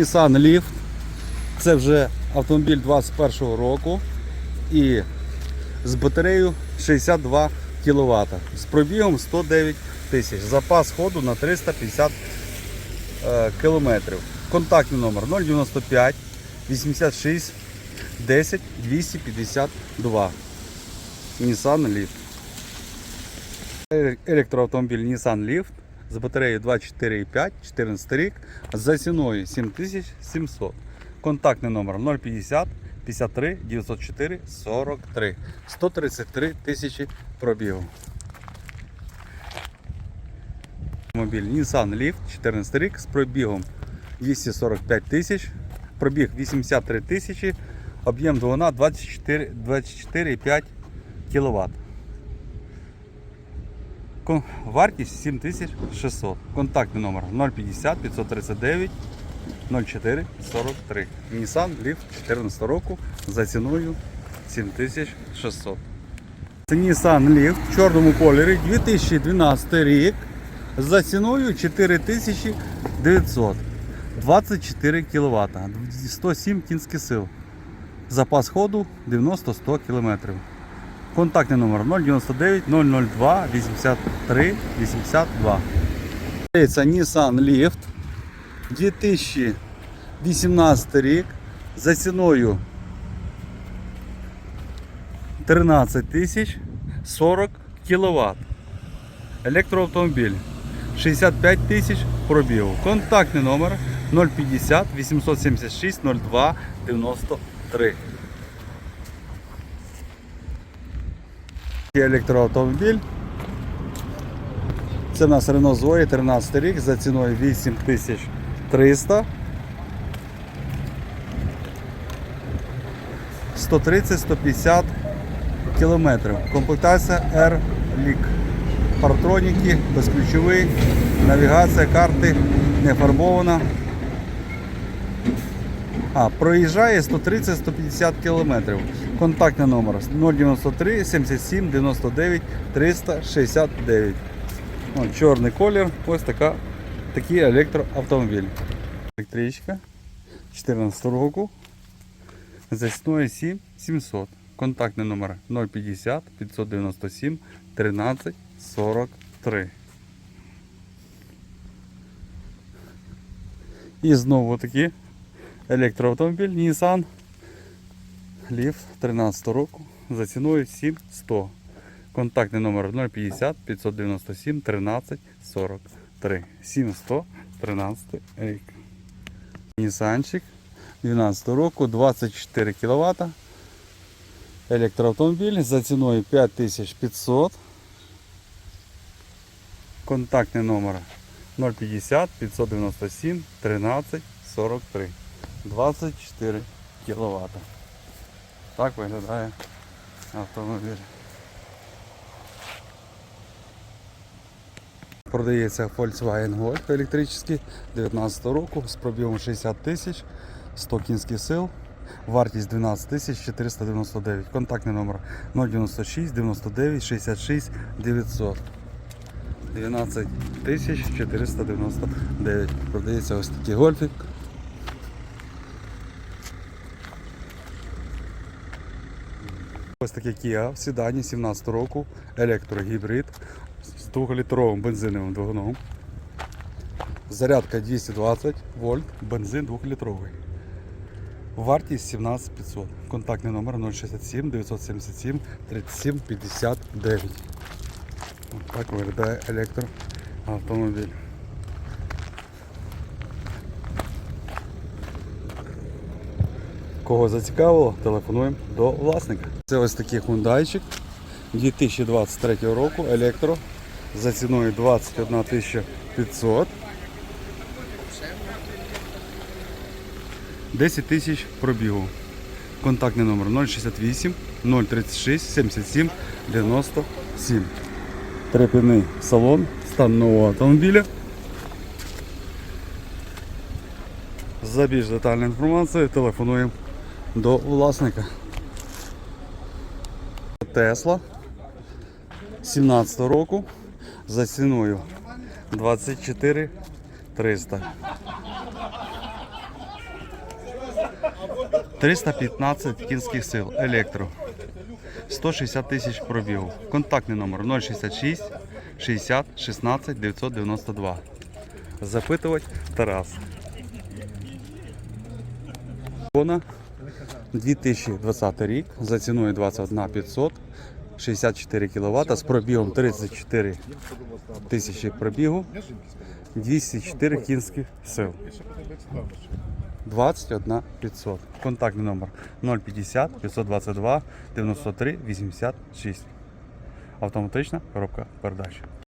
Nissan Leaf. Це вже автомобіль 21 року і з батареєю 62 кВт. З пробігом 109 тисяч. Запас ходу на 350 е, кілометрів. Контактний номер 095 86 10 252. Nissan Leaf. Е- Електроавтомобіль Nissan Leaf з батареєю 24,5, 14 рік, за ціною 7700. Контактний номер 050 53 904 43. 133 тисячі пробігу. Автомобіль Nissan Leaf 14 рік з пробігом 245 тисяч, пробіг 83 тисячі, об'єм двигуна 24 24,5 кВт. Вартість 7600. Контактний номер 050 539 04 43. Nissan Leaf 14 року за ціною 7600. Це Nissan Leaf в чорному кольорі 2012 рік за ціною 4900. 24 кВт, 107 кінських сил. Запас ходу 90-100 км. Контактний номер 099 002 83 82. Це Nissan Leaf 2018 рік за ціною 13 тисяч 40 кВт. Електроавтомобіль 65 тисяч пробігу. Контактний номер 050 876 02 93. Електроавтомобіль. Це в нас Renault Zoe 13 рік за ціною 8300. 130-150 кілометрів. Комплектація R-Leak. Партроніки, безключовий, навігація карти не фарбована. А, проїжджає 130-150 км. Контактний номер 093 77 99 369. О, чорний колір, ось така, такий електроавтомобіль. Електричка 14 року. За 7 700. Контактний номер 050 597 13 43. І знову таки електроавтомобіль Nissan Leaf 13 року за ціною 7100. Контактний номер 050 597 13 43. 7100 13 рік. Нісанчик 12 року 24 кВт. Електроавтомобіль за ціною 5500. Контактний номер 050 597 13 43. 24 кВт. Так виглядає автомобіль. Продається Volkswagen Golf електричний 19 року з пробігом 60 тисяч, 100 кінських сил, вартість 12 тисяч 499. Контактний номер 096 99 66 900. 12 тисяч 499. Продається ось такий гольфік. Ось такий Kia в седані 17 року, електрогібрид з 2-літровим бензиновим двигуном. Зарядка 220 вольт, бензин 2-літровий. Вартість 17500. Контактний номер 067 977 37 59. Ось Так виглядає електроавтомобіль. Кого зацікавило, телефонуємо до власника. Це ось такий хундайчик 2023 року, електро за ціною 21 500. 10 тисяч пробігу. Контактний номер 068 036 77 97. Треп'яний салон, стан нового автомобіля. За більш детальною інформацією телефонуємо до власника. Тесла 17 року за ціною 24 300. 315 кінських сил, електро. 160 тисяч пробігу. Контактний номер 066 60 16 992. Запитувати Тарас. Вона 2020 рік за ціною 21 500, 64 кВт з пробігом 34 тисячі пробігу, 204 кінських сил. 21 500. Контактний номер 050 522 93 86. Автоматична коробка передач.